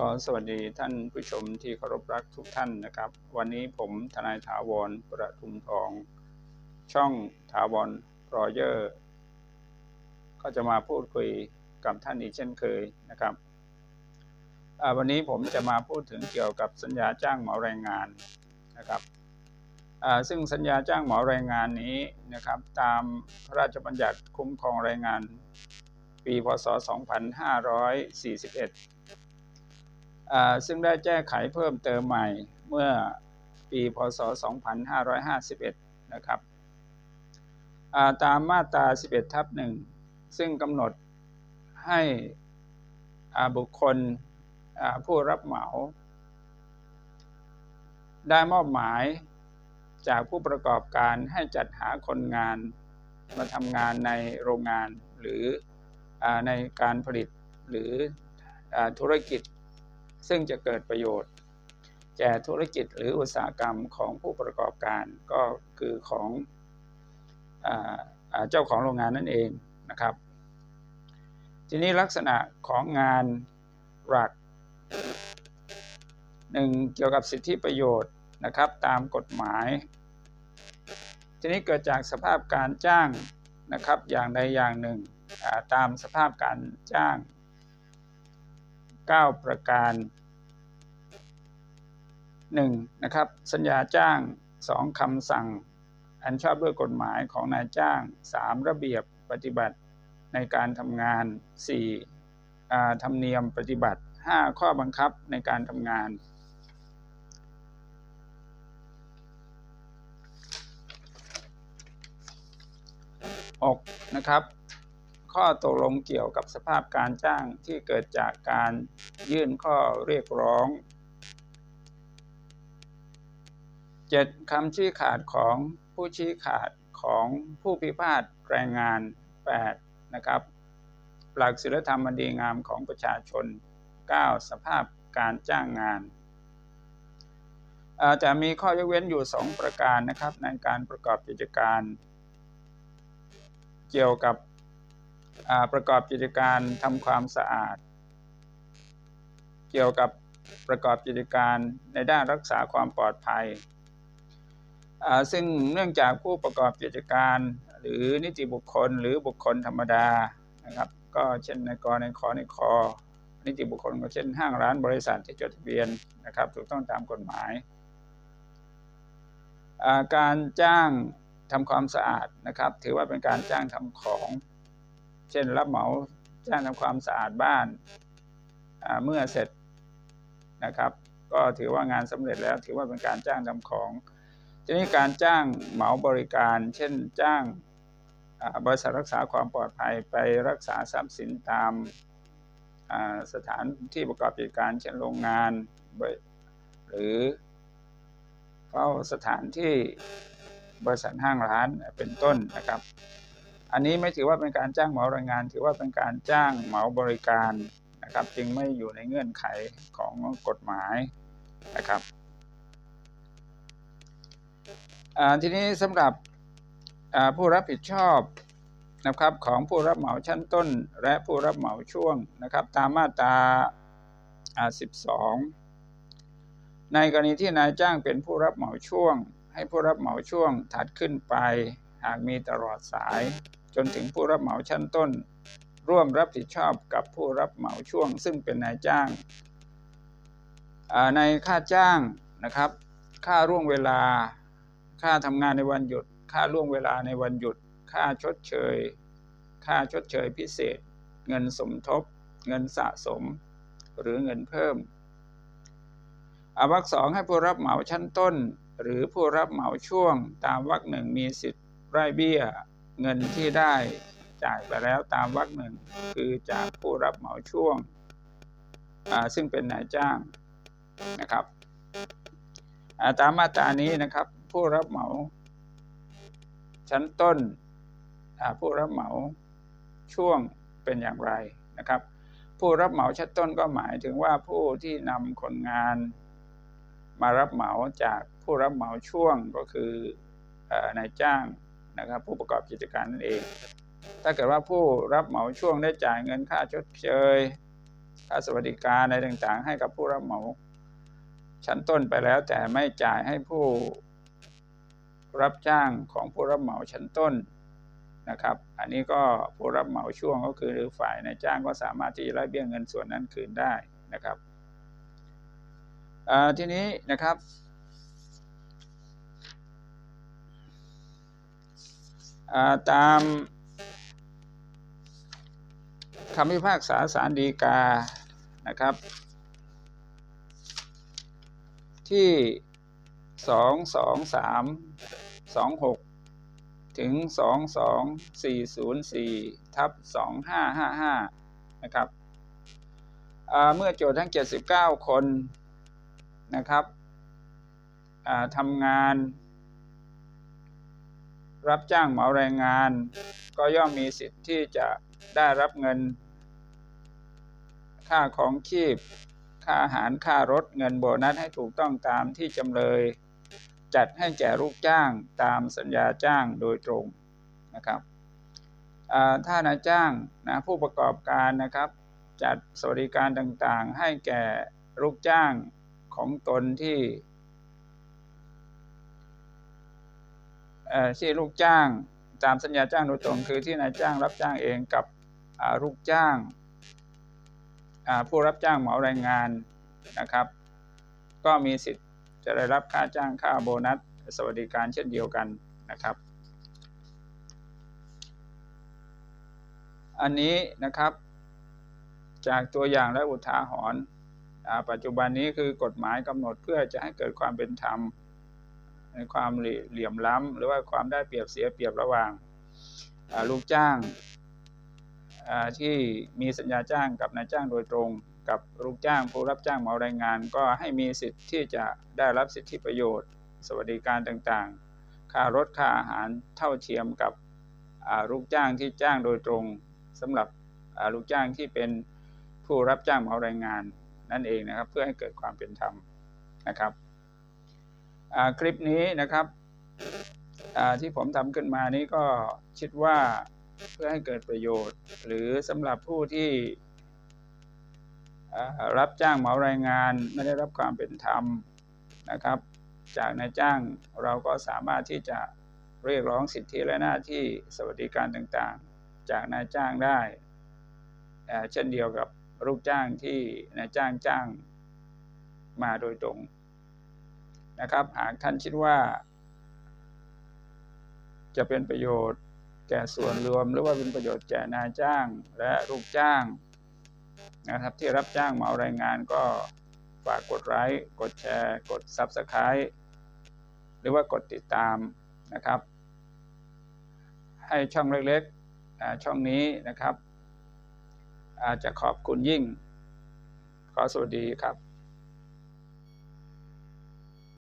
ขอสวัสดีท่านผู้ชมที่เคารพรักทุกท่านนะครับ วันนี้ผมทนายถาวรประทุมทอง ช่องถาวรรอเยอร์ก็จะมาพูดคุยกับท่านอีกเช่นเคยนะครับ วันนี้ผมจะมาพูดถึงเกี่ยวกับสัญญาจ้างหมาแรงงานนะครับซึ่งสัญญาจ้างหมาแรงงานนี้นะครับตามพระราชบัญญัติคุ้มครองแรงงาน ปีพศ 2541อ่า ซึ่งได้แก้ไขเพิ่มเติมใหม่เมื่อปีพศ 2551 นะครับอ่าตามมาตรา 11 ทับหนึ่งซึ่งกำหนดให้บุคคลผู้รับเหมา ได้มอบหมายจากผู้ประกอบการให้จัดหาคนงานมาทำงานในโรงงานหรืออในการผลิตหรืออธุรกิจ ซึ่งจะเกิดประโยชน์แก่ธุรกิจหรืออุตสาหกรรมของผู้ประกอบการก็คือของอเจ้าของโรงงานนั่นเองนะครับ ทีนี้ลักษณะของงานหลักหนึ่งเกี่ยวกับสิทธิประโยชน์นะครับตามกฎหมาย ทีนี้เกิดจากสภาพการจ้างนะครับอย่างใดอย่างหนึ่งตามสภาพการจ้าง 9 ประการ 1. นะครับสัญญาจ้าง 2. คำสั่ง อันชอบด้วยกฎหมายของนายจ้าง 3. ระเบียบปฏิบัติในการทำงาน 4. อ่ธรรมเนียมปฏิบัติ 5. ข้อบังคับในการทำงาน 6. นะครับ ข้อตกลงเกี่ยวกับสภาพการจ้างที่เกิดจากการยื่นข้อเรียกร้อง 7. คำชี้ขาดของผู้ชี้ขาดของผู้พิพาทแรงงาน 8. นะครับ หลักศีลธรรมอันดีงามของประชาชน 9. สภาพการจ้างงานอาจจะมีข้อยกเว้นอยู่ 2 ประการนะครับในการประกอบกิจการ เกี่ยวกับ ประกอบกิจการทำความสะอาด เกี่ยวกับประกอบกิจการในด้านรักษาความปลอดภัย ซึ่งเนื่องจากผู้ประกอบกิจการ หรือนิติบุคคลหรือบุคคลธรรมดานะครับก็เช่นในกรในขอในคอนิติบุคคลก็เช่นห้างร้านบริษัทที่จดทะเบียนนะครับถูกต้องตามกฎหมาย การจ้างทำความสะอาดนะครับ ถือว่าเป็นการจ้างทำของ เช่นรับเหมาจ้างทำความสะอาดบ้านาเมื่อเสร็จนะครับ ก็ถือว่างานสำเร็จแล้วถือว่าเป็นการจ้างทำของทีนี้การจ้างเหมาบริการ เช่นจ้างาบริษัทรักษาความปลอดภัยไปรักษาทรัพย์สินตามาสถานที่ประกอบกิจการเช่นโรงงาน หรือเฝ้าสถานที่บริษัทห้างร้านเป็นต้นนะครับ อันนี้ไม่ถือว่าเป็นการจ้างเหมาแรงงาน ถือว่าเป็นการจ้างเหมาบริการนะครับ จึงไม่อยู่ในเงื่อนไขของกฎหมายนะครับทีนี้สำหรับผู้รับผิดชอบนะครับของผู้รับเหมาชั้นต้นและผู้รับเหมาช่วงนะครับ ตามมาตรา 12 ในกรณีที่นายจ้างเป็นผู้รับเหมาช่วง ให้ผู้รับเหมาช่วงถัดขึ้นไป หากมีตลอดสาย จนถึงผู้รับเหมาชั้นต้น ร่วมรับผิดชอบกับผู้รับเหมาช่วง ซึ่งเป็นนายจ้างในค่าจ้างนะครับ ค่าร่วงเวลา ค่าทำงานในวันหยุด ค่าล่วงเวลาในวันหยุด ค่าชดเชย ค่าชดเชยพิเศษ เงินสมทบ เงินสะสม หรือเงินเพิ่มอวรรคสองให้ผู้รับเหมาชั้นต้น หรือผู้รับเหมาช่วง ตามวรรคหนึ่งมีสิทธิ ไร่เบี้ยเงินที่ได้จ่ายไปแล้วตามวรรคหนึ่งคือจากผู้รับเหมาช่วง ซึ่งเป็นนายจ้างนะครับาตามมาตรานี้นะครับ ผู้รับเหมา ชั้นต้นผู้รับเหมาช่วงเป็นอย่างไรนะครับ ผู้รับเหมาชั้นต้นก็หมายถึงว่าผู้ที่นำคนงาน มารับเหมาจากผู้รับเหมาช่วงก็คืออนายจ้าง นะครับ ผู้ประกอบกิจการนั่นเอง ถ้าเกิดว่าผู้รับเหมาช่วงได้จ่ายเงินค่าชดเชยค่าสวัสดิการอะไรต่างๆ ให้กับผู้รับเหมาชั้นต้นไปแล้ว แต่ไม่จ่ายให้ผู้รับจ้างของผู้รับเหมาชั้นต้นนะครับ อันนี้ก็ผู้รับเหมาช่วงก็คือหรือฝ่ายนายจ้างก็สามารถที่จะไล่เบี้ยเงินส่วนนั้นคืนได้นะครับทีนี้นะครับ ตามคำพิพากษาสารดีกานะครับ ที่สองสองสามสองหกถึงสองสองสี่ศูนย์สี่ทับสองห้าห้าห้านะครับเมื่อโจทย์ทั้ง 79 คนนะครับทำงาน รับจ้างเหมาแรงงาน ก็ย่อมมีสิทธิ์ที่จะได้รับเงิน ค่าของชีพ ค่าอาหารค่ารถเงินโบนัสให้ถูกต้องตามที่จำเลย จัดให้แก่ลูกจ้างตามสัญญาจ้างโดยตรงนะครับถ้านายจ้างนะผู้ประกอบการนะครับ จัดสวัสดิการต่างๆ ให้แก่ลูกจ้างของตนที่ ที่ลูกจ้างตามสัญญาจ้างโดยตรงคือที่นายจ้างรับจ้างเองกับลูกจ้าง ผู้รับจ้างเหมาแรงงานนะครับ ก็มีสิทธิ์จะได้รับค่าจ้างค่าโบนัส สวัสดิการเช่นเดียวกันนะครับ อันนี้นะครับ จากตัวอย่างและอุทาหรณ์ปัจจุบันนี้คือกฎหมายกำหนดเพื่อจะให้เกิดความเป็นธรรม ในความเหลี่ยมล้ำหรือว่าความได้เปรียบเสียเปรียบระหว่างลูกจ้างที่มีสัญญาจ้างกับนายจ้างโดยตรง กับลูกจ้างผู้รับจ้างเหมาแรงงาน ก็ให้มีสิทธิ์ที่จะได้รับสิทธิประโยชน์ สวัสดิการต่างๆ ค่ารถค่าอาหารเท่าเทียมกับลูกจ้างที่จ้างโดยตรงสำหรับลูกจ้างที่เป็นผู้รับจ้างเหมาแรงงานนั่นเองนะครับ เพื่อให้เกิดความเป็นธรรมนะครับ คลิปนี้นะครับที่ผมทำขึ้นมานี้ก็คิดว่าเพื่อให้เกิดประโยชน์ หรือสำหรับผู้ที่รับจ้างเหมาแรงงานไม่ได้รับความเป็นธรรมนะครับ จากนายจ้างเราก็สามารถที่จะเรียกร้องสิทธิและหน้าที่สวัสดิการต่างๆ จากนายจ้างได้เช่นเดียวกับลูกจ้างที่นายจ้างจ้างมาโดยตรง นะครับ หากท่านคิดว่า จะเป็นประโยชน์แก่ส่วนรวม หรือว่าเป็นประโยชน์แก่นายจ้างและลูกจ้างนะครับ ที่รับจ้างเหมารายงานก็ฝากกดไลค์กดแชร์ กด Subscribe หรือว่ากดติดตามนะครับ ให้ช่องเล็กๆช่องนี้นะครับอาจจะขอบคุณยิ่ง ขอสวัสดีครับ